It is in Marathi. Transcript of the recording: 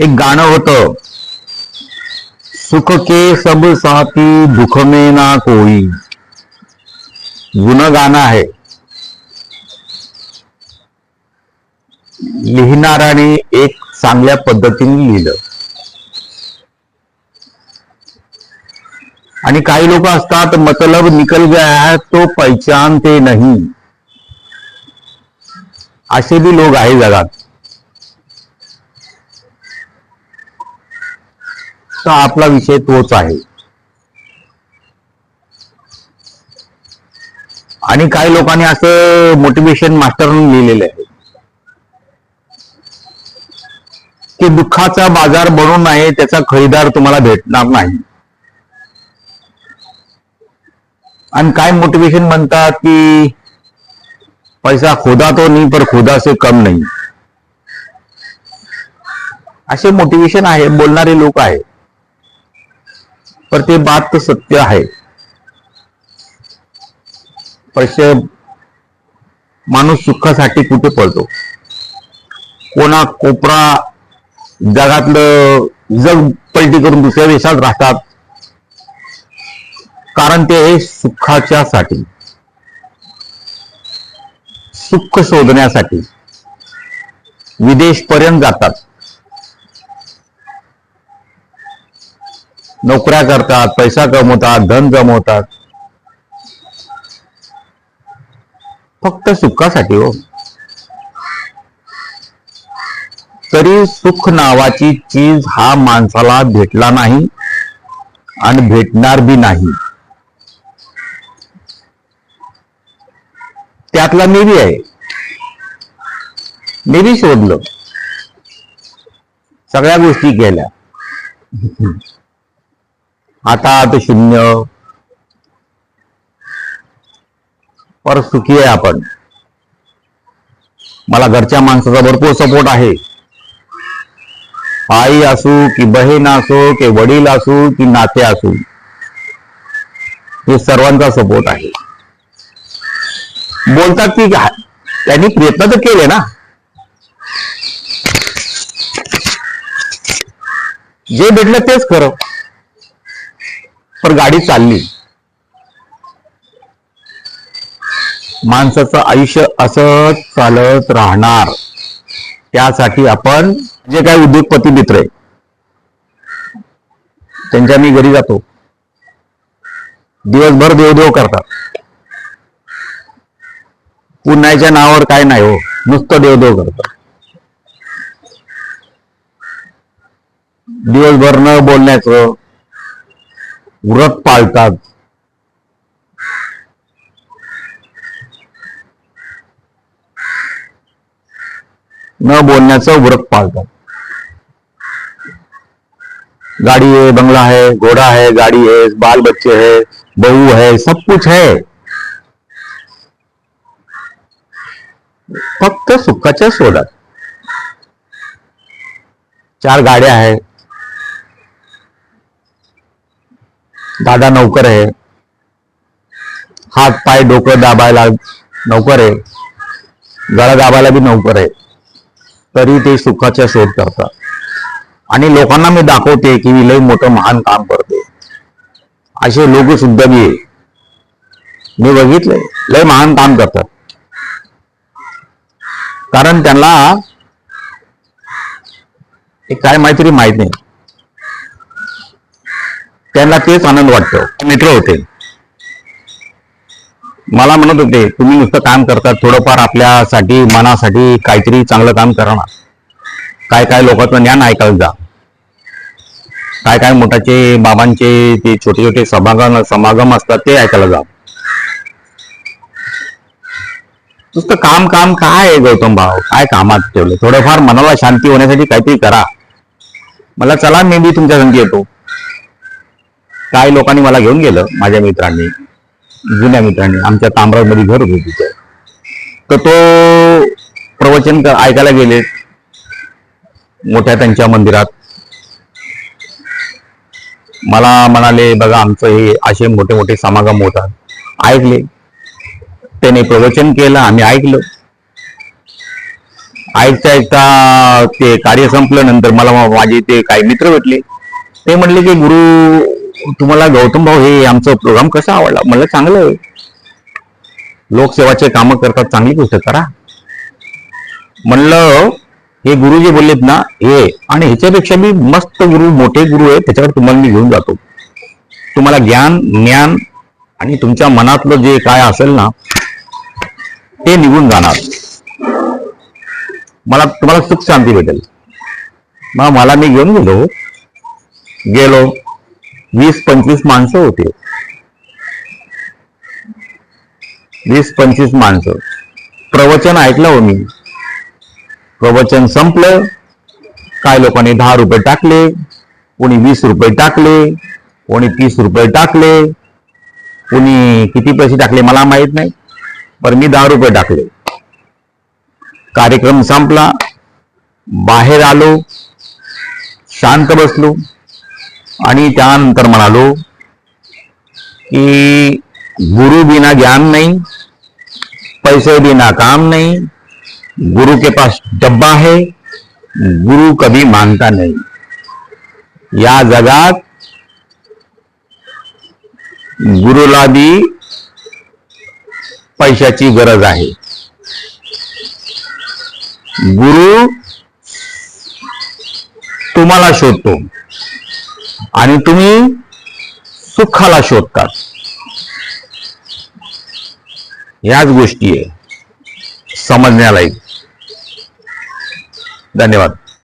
एक गाणं होतं. सुख के सब साथी दुख में ना कोई. जुनं गाणं आहे. लिहिणाराने एक चांगल्या पद्धतीने लिहिलं. आणि काही लोक असतात मतलब निकल गया है तो पहचानते नाही. असे बी लोक आहे जगात. तर आपला विषय तोच आहे? आणि काही लोकांनी असं मोटिवेशन मास्टर लिहिलेलं आहे. की दुःखाचा बाजार बनून आहे त्याचा खरीदार तुम्हाला भेटणार नाही. आणि काय मोटिवेशन म्हणतात की पैसा खोदा तो नाही पर खोदा से कम नाही. असे मोटिवेशन आहे बोलणारे लोक आहे तर ते बात तर सत्य आहे. पैसे माणूस सुखासाठी कुठे पळतो? कोणा कोपरा जगातलं जग पलटी करून दुसऱ्या देशात राहतात? कारण ते सुखाच्या साठी सुख शोधण्यासाठी. विदेश पर्यंत जातात. नोकऱ्या करतात पैसा कमवतात धन कमवतात. फक्त सुखासाठी हो. तरी सुख नावाची चीज हा माणसाला भेटला नाही आणि भेटणार बी नाही. त्यातला मी बी आहे. मी बी शोधलं. सगळ्या गोष्टी केल्या. हातात शून्य. पर सुखी आहे आपण. मला घरच्या माणसाचा भरपूर सपोर्ट आहे. आई असू की बहीण असो की वडील असू की नाते असू हे सर्वांचा सपोर्ट आहे. बोलतात की त्यांनी प्रयत्न तर केले ना. जे भेटलं तेच खरं. तर गाडी चालली. माणसाचं आयुष्य असंच चालत राहणार. त्यासाठी आपण जे काही उद्योगपती मित्र आहे त्यांच्या मी घरी जातो. दिवसभर देवदेव करतात. पुण्याच्या नावावर काय नाही हो नुसतं देवदेव करतात. दिवसभर न बोलण्याचं व्रत पाळतात. न बोलण्याचं व्रत पाळतात. गाड़ी है बंगला है घोड़ा है गाड़ी है बाल बच्चे है बहू है सब कुछ है. फक्त सुखाच्या शोधात. चार गाड्या आहेत दादा नौकर आहे. हात पाय डोकं दाबायला नौकर आहे. गळा दाबायला बी नौकर आहे. तरी ते सुखाच्या शोध करतात. आणि लोकांना मी दाखवते की मी लई मोठं महान काम करते. असे लोक सुद्धा मी आहे. मी बघितलंय. लय महान काम करतात. कारण त्यांना काय माहिती माहीत नाही. त्यांना तेच आनंद वाटतो. मित्र होते. मला म्हणत होते तुम्ही नुसतं काम करतात थोडंफार आपल्यासाठी मनासाठी काहीतरी चांगलं काम करा ना काय काय लोकांचं ज्ञान ऐकायला जा. काय काय मोठाचे बाबांचे ते छोटे छोटे समागम समागम असतात ते ऐकायला जा. नुसतं काम काम काय आहे गौतम भाऊ? काय कामात ठेवलं? थोडंफार मनाला शांती होण्यासाठी काहीतरी करा. मला चला मी बी तुमच्या संगी येतो. काही लोकांनी मला घेऊन गेलं माझ्या मित्रांनी जुन्या मित्रांनी आमच्या तामराजमध्ये घर होते तिथे. तर तो प्रवचन ऐकायला गेले मोठ्या त्यांच्या मंदिरात. मला म्हणाले बघा आमचं हे असे मोठे मोठे समागम होतात. ऐकले. त्याने प्रवचन केलं आम्ही ऐकलं. ऐकता ऐकता ते कार्य संपल्यानंतर मला माझे ते काही मित्र भेटले. ते म्हणले की गुरु तुम्हाला गौतम भाऊ हे आमचं प्रोग्राम कसा आवडला? म्हणलं चांगलं लोकसेवाचे कामं करतात चांगली गोष्ट करा. म्हणलं हे गुरु जे बोललेत ना हे आणि ह्याच्यापेक्षा मी मस्त गुरु मोठे गुरु आहे त्याच्याकडे तुम्हाला मी घेऊन जातो. तुम्हाला ज्ञान ज्ञान आणि तुमच्या मनातलं जे काय असेल ना ते निघून जाणार. मला तुम्हाला सुख शांती भेटेल. मग मला मी घेऊन गेलो. गेलो. वीस पंचवीस माणसं होते. वीस पंचवीस माणसं. प्रवचन ऐकलं हो मी. प्रवचन संपलं. काय लोकांनी दहा रुपये टाकले कोणी वीस रुपये टाकले कोणी तीस रुपये टाकले कोणी किती पैसे टाकले मला माहीत नाही पण मी दहा रुपये टाकले. कार्यक्रम संपला. बाहेर आलो शांत बसलो. आणि त्यानंतर म्हणालो की गुरु बिना ज्ञान नहीं पैसे बिना काम नहीं गुरु के पास डब्बा है गुरु कभी मांगता नहीं। या जगात गुरुला बी पैशाची गरज आहे। गुरु तुम्हाला शोधतो। आणि तुम्ही सुखाला शोधतात. याच गोष्टी आहे. समजण्यालायक. धन्यवाद.